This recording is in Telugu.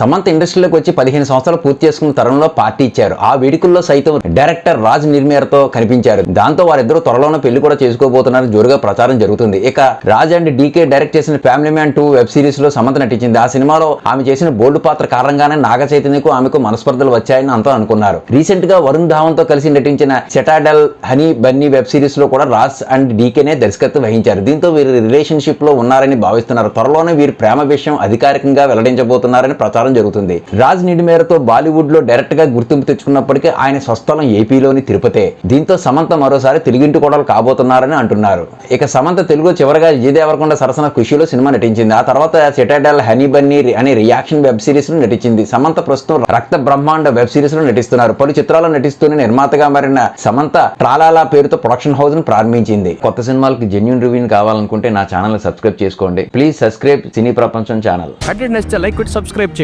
సమంత ఇండస్ట్రీలోకి వచ్చి పదిహేను సంవత్సరాలు పూర్తి చేసుకున్న తరుణంలో పార్టీ ఇచ్చారు. ఆ వేడుకల్లో సైతం డైరెక్టర్ రాజ్ నిర్మేరతో కనిపించారు. దాంతో వారిద్దరూ త్వరలోనే పెళ్ళి కూడా చేసుకోబోతున్నారు జోరుగా ప్రచారం జరుగుతుంది. ఇక రాజ్ అండ్ డీకే డైరెక్ట్ చేసిన ఫ్యామిలీ మ్యాన్ టూ వెబ్ సిరీస్లో సమంత నటించింది. ఆ సినిమాలో ఆమె చేసిన బోల్డ్ పాత్ర కారణంగానే నాగ చైతన్యకు ఆమెకు మనస్పర్ధలు వచ్చాయని అంతా అనుకున్నారు. రీసెంట్గా వరుణ్ ధావన్తో కలిసి నటించిన సెటాడల్ హనీ బన్నీ వెబ్ సిరీస్లో కూడా రాజ్ అండ్ డీకేనే దర్శకత్వం వహించారు. దీంతో వీరు రిలేషన్షిప్లో ఉన్నారని భావిస్తున్నారు. త్వరలోనే వీరి ప్రేమ విషయం అధికారికంగా వెల్లడించబోతున్నారని ప్రచారం జరుగుతుంది. రాజ్ నిడిమేరతో బాలీవుడ్లో డైరెక్ట్గా గుర్తింపు తెచ్చుకున్నప్పటికీ ఆయన స్వస్థలం ఏపీలోని తిరుపతే. దీంతో సమంత మరోసారి తెలుగింటి కోడలు కాబోతున్నారని అంటున్నారు. ఇక సమంత తెలుగు చివరిగా విజయ్ దేవరకొండ సరసన ఖుషిలో సినిమా నటించింది. ఆ తర్వాత సిటాడల్ హనీ బన్నీ అనే రియాక్షన్ వెబ్ సిరీస్లో నటించింది. సమంత ప్రస్తుతం రక్త బ్రహ్మాండ వెబ్ సిరీస్లో నటిస్తున్నారు. పలు చిత్రాల్లో నటిస్తూనే నిర్మాతగా మారిన సమంత ట్రాలాలా పేరుతో ప్రొడక్షన్ హౌస్ను ప్రారంభించింది. కొత్త సినిమాలకు జెన్యున్ రివ్యూ కావాలనుకుంటే నా ఛానల్ సబ్స్క్రైబ్ చేసుకోండి. ప్లీజ్ సబ్స్క్రైబ్ సినీ ప్రపంచం ఛానల్. Like subscribe